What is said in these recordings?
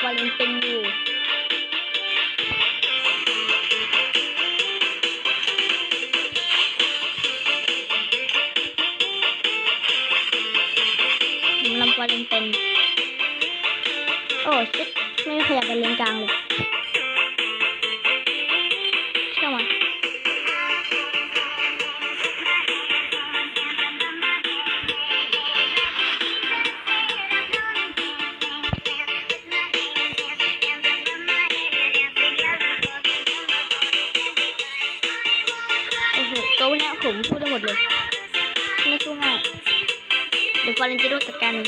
ฟอร์เรนเป็นอยู่ผมลำฟอร์เรนเป็นโอ้ชิไม่ขยับไปเลนกลางเลย เดี๋ยวฟอร์เรนจะโดนจัดการเอ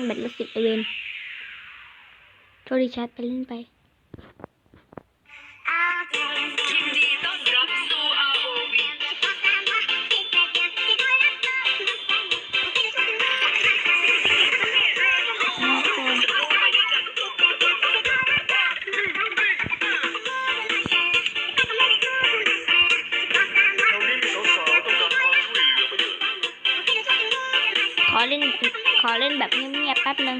งแบตละสิบเอเวนโทรดิชาร์จไปเล่นไป เล่นขอเล่นแบบเงียบๆแป๊บนึง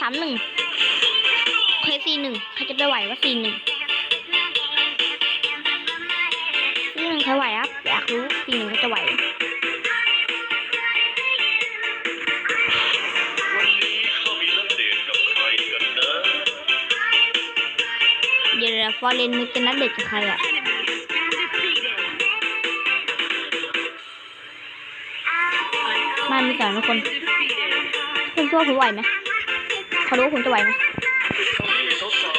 สามหนึ่งเคสี่หนึ่งใครจะไปไหวว่าสี่หนึ่งสี่หนึ่งใครไหวครับอยากรู้สี่หนึ่งจะไหววันนี้เขามีนัดเดทกับใครกันนะเดี๋ยวฟอร์เรนมึงจะนัดเด็กกับใครอะมามีสามคนคุณคิดว่าผมไหวไหม เขารู้ว่าผมจะไหวไหมแถวนี้มีสาว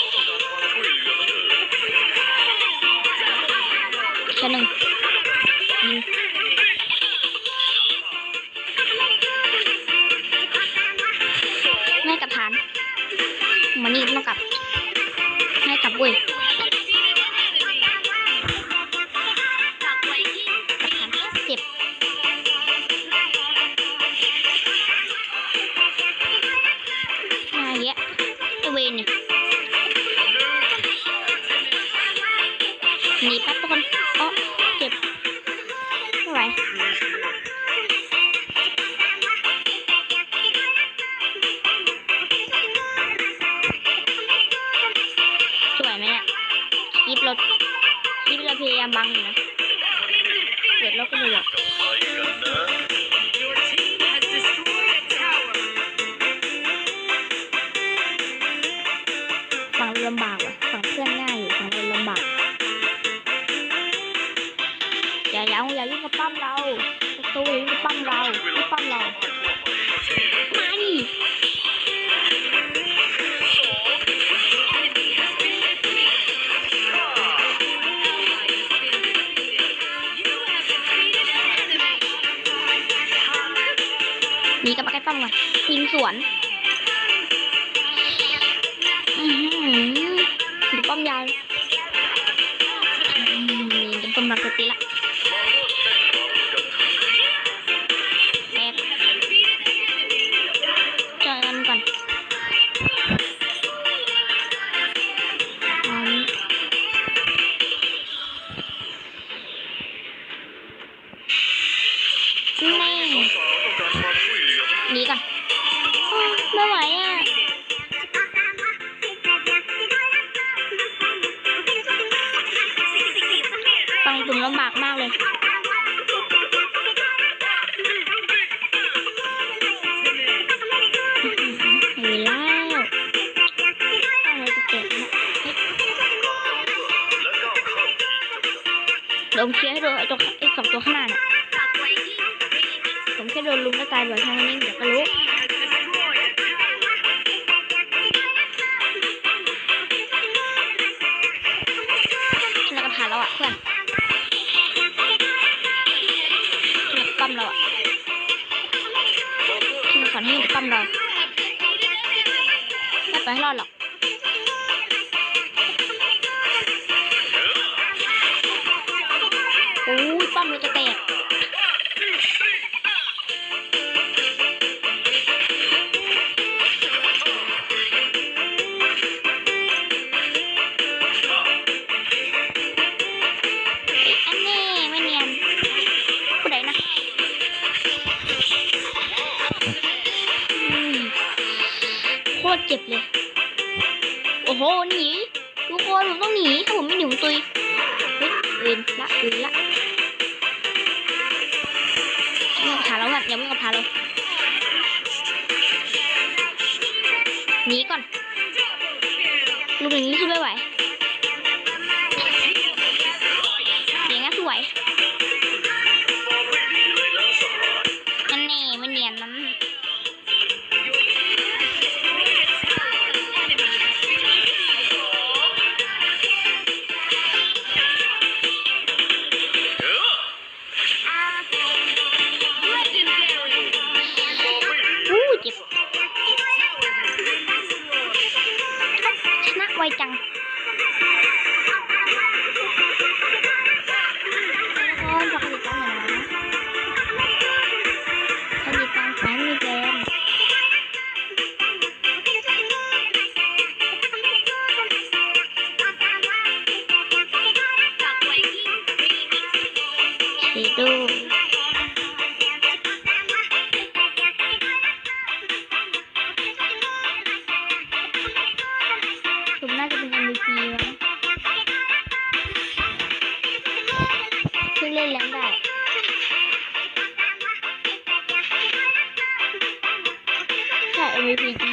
ๆต้องการความช่วยเหนึ่งยิงง่ายกับฐานมานี่ต้องกลับง่ายกลับเว้ย หนีแป๊บทุกคนอ๋อเก็บไม่ไหวสวยไหมเนี่ยคลิปรถคลิปเราพยายามบังอยู่นะเกิดรถก็ดูอะกับ ปั้มเราไม่ปั้มเรามาดิหนีกลับมาใกล้ป้อมก่อนยิงสวนอือหือดูป้อมยาวอืมจะป้อมมาเกติละ เลย เห็นแล้วอะไรจะเกิดนะและก้าวข้ามขีดจำกัดเดี๋ยวผมเคลียร์ให้ดูไอ้ตัวไอ้สองตัวข้างหน้าเนี่ยผมแค่โดนลุมแล้วตายบ่อยทางนี้เดี๋ยวก็รู้ มันสอนให้มันปั้มเราไม่ไปให้รอดหรอกโอ้ยปั้มเราจะแตก เจ็บเลย โอ้โหหนีทุกคนผมต้องหนีถ้าผมไม่หนีผมตุยเฮ้ยเวนละเวนละอย่าพาเราก่อนอย่าไม่เอาพาเรา คนฝากกดติดต ใช่